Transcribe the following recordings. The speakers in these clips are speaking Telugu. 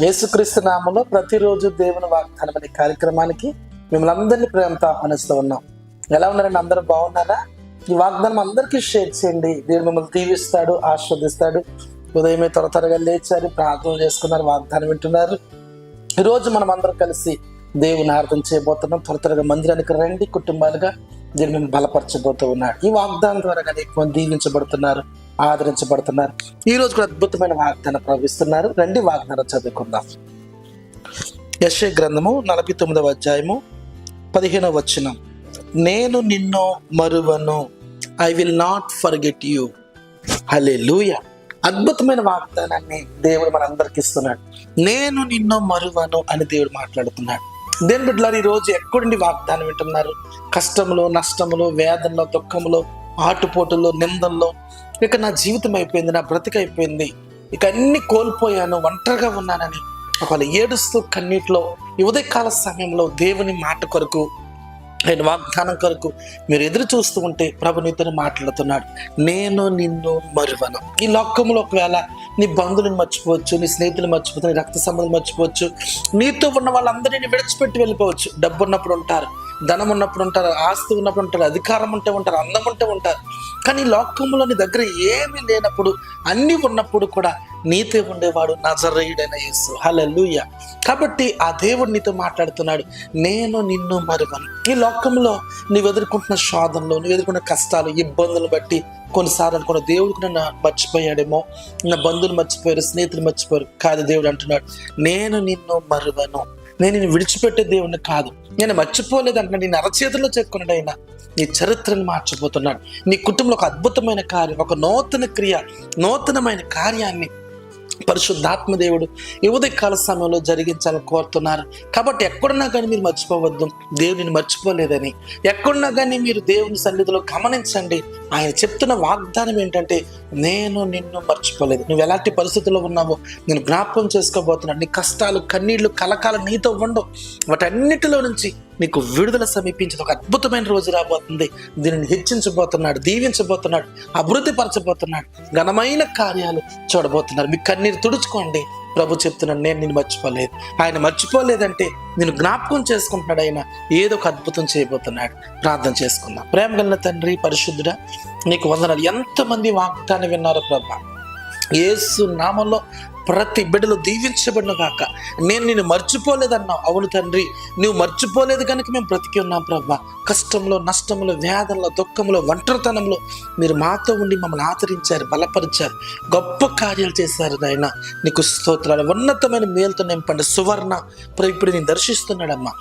యేసుక్రీస్తు నామంలో ప్రతిరోజు దేవుని వాగ్దానం అనే కార్యక్రమానికి మిమ్మల్ని అందరినీ ప్రేమతో ఆహ్వానిస్తూ ఉన్నాం. ఎలా ఉన్నారండి? అందరూ బాగున్నారా? ఈ వాగ్దానం అందరికీ షేర్ చేయండి. దేవుడు మిమ్మల్ని దీవిస్తాడు ఆస్వాదిస్తాడు ఉదయమే త్వర త్వరగా లేచారు ప్రార్థన చేసుకున్నారు వాగ్దానం వింటున్నారు. ఈరోజు మనం అందరం కలిసి దేవుని ఆర్థం చేయబోతున్నాం. త్వర త్వరగా మందిరానికి రండి కుటుంబాలుగా. దీన్ని మేము బలపరచబోతూ ఉన్నాడు. ఈ వాగ్దానం ద్వారా కానీ ఎక్కువ మంది దీవించబడుతున్నారు. ఆదరించబడుతున్నారు. ఈ రోజు కూడా అద్భుతమైన వాగ్దానం ప్రవహిస్తున్నారు. రండి వాగ్దానం చదువుకుందాం. యశ గ్రంథము నలభై తొమ్మిదవ అధ్యాయము పదిహేనవ వచనం. నేను నిన్ను మరువను. I will not forget you హలే అద్భుతమైన వాగ్దానాన్ని దేవుడు మనందరికి ఇస్తున్నాడు. నేను నిన్ను మరువను అని దేవుడు మాట్లాడుతున్నాడు. దేని బిడ్డలారు ఈ రోజు ఎక్కడుండి వాగ్దానం వింటున్నారు? కష్టములో నష్టములు వేదనలో దుఃఖంలో ఆటుపోటుల్లో నిందల్లో. ఇక నా జీవితం అయిపోయింది నా బ్రతిక అయిపోయింది. ఇక అన్ని కోల్పోయాను ఒంటరిగా ఉన్నానని. ఒకవేళ ఏడుస్తూ కన్నీటిలో ఉదయకాల సమయంలో దేవుని మాట కొరకు ఆయన వాగ్దానం కొరకు మీరు ఎదురు చూస్తూ ఉంటే ప్రభు నీతో మాట్లాడుతున్నాడు. నేను నిన్ను మరువను. ఈ లోకంలో ఒకవేళ నీ బంధువులను మర్చిపోవచ్చు నీ స్నేహితులు మర్చిపోవచ్చు నీ రక్త సంబంధం మర్చిపోవచ్చు నీతో ఉన్న వాళ్ళందరినీ విడిచిపెట్టి వెళ్ళిపోవచ్చు. డబ్బు ఉన్నప్పుడు ఉంటారు. ధనం ఉన్నప్పుడు ఉంటారు ఆస్తి ఉన్నప్పుడు ఉంటారు అధికారం ఉంటే ఉంటారు అందం ఉంటే ఉంటారు. కానీ లోకంలోని లోకంలో నీ దగ్గర ఏమీ లేనప్పుడు అన్నీ ఉన్నప్పుడు కూడా నీతి ఉండేవాడు నజరేయుడైన యేసు. హల్లెలూయా. కాబట్టి ఆ దేవుడు నీతో మాట్లాడుతున్నాడు నేను నిన్ను మరువను. ఈ లోకంలో నువ్వు ఎదుర్కొంటున్న శోధనలు నువ్వు ఎదుర్కొన్న కష్టాలు ఇబ్బందులు బట్టి కొన్నిసార్లు అనుకున్న దేవుడికి నన్ను మర్చిపోయాడేమో నా బంధువులు మర్చిపోయారు స్నేహితులు మర్చిపోయారు. కాదు దేవుడు అంటున్నాడు నేను నిన్ను మరువను. నేను నిన్ను విడిచిపెట్టే దేవుడిని కాదు. నేను మర్చిపోలేదు అంటే నేను అరచేతిలో చెక్కున్నాడైనా నీ చరిత్రను మార్చిపోతున్నాడు నీ కుటుంబంలో ఒక అద్భుతమైన కార్యం ఒక నూతన క్రియ నూతనమైన కార్యాన్ని పరిశుద్ధాత్మ దేవుడు ఈ ఉదయకాల సమయంలో జరిగించాలని కోరుతున్నారు. కాబట్టి ఎక్కడున్నా కానీ మీరు మర్చిపోవద్దు. దేవుడిని మర్చిపోలేదని. ఎక్కడున్నా కానీ మీరు దేవుని సన్నిధిలో గమనించండి. ఆయన చెప్తున్న వాగ్దానం ఏంటంటే నేను నిన్ను మర్చిపోలేదు. నువ్వు ఎలాంటి పరిస్థితుల్లో ఉన్నావో నేను జ్ఞాపకం చేసుకోబోతున్నాను. నీ కష్టాలు కన్నీళ్ళు కలకాలు నీతో ఉండవు. వాటన్నిటిలో నుంచి నీకు విడుదల సమీపించేది ఒక అద్భుతమైన రోజు రాబోతుంది. దీనిని హెచ్చించబోతున్నాడు దీవించబోతున్నాడు అభివృద్ధి పరచబోతున్నాడు ఘనమైన కార్యాలు చూడబోతున్నారు. మీ కన్నీరు తుడుచుకోండి. ప్రభు చెప్తున్నాడు నేను నేను మర్చిపోలేదు. ఆయన మర్చిపోలేదంటే నేను జ్ఞాపకం చేసుకుంటున్నాడు ఆయన. ఏదో ఒక అద్భుతం చేయబోతున్నాడు. ప్రార్థన చేసుకుందాం. ప్రేమ కలిగిన తండ్రి పరిశుద్ధుడా నీకు వందనాలు. ఎంతమంది వాగ్దాన్ని విన్నారు ప్రభా. యేసు నామంలో ప్రతి బిడ్డలు దీవించబడిన కాక నేను నిన్ను మర్చిపోలేదన్నావు. అవును తండ్రి నువ్వు మర్చిపోలేదు కనుక మేము బ్రతికి ఉన్నాం ప్రభా. కష్టంలో నష్టంలో వేదనలో దుఃఖంలో ఒంటరితనంలో మీరు మాతో ఉండి మమ్మల్ని ఆదరించారు బలపరిచారు గొప్ప కార్యాలు చేశారు నాయన. నీకు స్తోత్రాలు. ఉన్నతమైన మేలుతో నింపండి. సువర్ణ ఇప్పుడు నేను దర్శిస్తున్నాడమ్మా.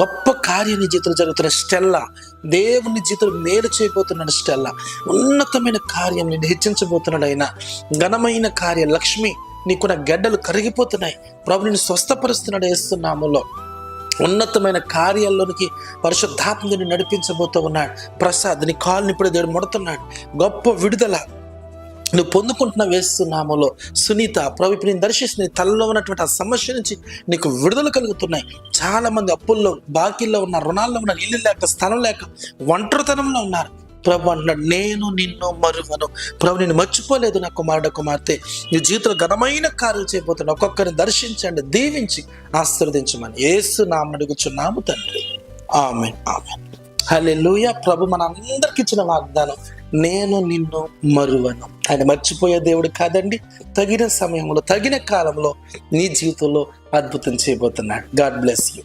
గొప్ప కార్యం నీ జీవితంలో జరుగుతున్న స్టెల్లా దేవుని జీవితంలో మేలు చేయబోతున్నాడు స్టెల్లా. ఉన్నతమైన కార్యం నేను హెచ్చించబోతున్నాడు ఆయన ఘనమైన కార్యం. లక్ష్మి నీకున్న గడ్డలు కరిగిపోతున్నాయి. ప్రభు నేను స్వస్థపరుస్తున్నాడు వేస్తున్నాములో ఉన్నతమైన కార్యాల్లోనికి పరిశుద్ధాత్మని నడిపించబోతూ ఉన్నాడు. ప్రసాద్ నీ కాళ్ళని ఇప్పుడు దేవుడు ముడుతున్నాడు. గొప్ప విడుదల నువ్వు పొందుకుంటున్న వేస్తున్నాములో సునీత ప్రభు ఇప్పుడు నేను దర్శిస్తుంది. తలలో ఉన్నటువంటి ఆ సమస్య నుంచి నీకు విడుదల కలుగుతున్నాయి. చాలామంది అప్పుల్లో బాకీల్లో ఉన్న రుణాల్లో ఉన్నారు ఇల్లు లేక స్థలం లేక ఒంటరితనంలో ఉన్నారు. ప్రభు అంటున్నాడు నేను నిన్ను మరువను. ప్రభు నేను మర్చిపోలేదు నా కుమారుడు కుమార్తె. నీ జీవితంలో ఘనమైన కార్యాలు చేయబోతున్నా ఒక్కొక్కరిని దర్శించండి దీవించి ఆశీర్వదించమని ఏసు నా అడుగుచున్నాము తండ్రి. ఆమె ఆమె లూయ ప్రభు మన అందరికి ఇచ్చిన వాగ్దానం నేను నిన్ను మరువను. ఆయన మర్చిపోయే దేవుడు కాదండి. తగిన సమయంలో తగిన కాలంలో నీ జీవితంలో అద్భుతం చేయబోతున్నాడు. God bless you.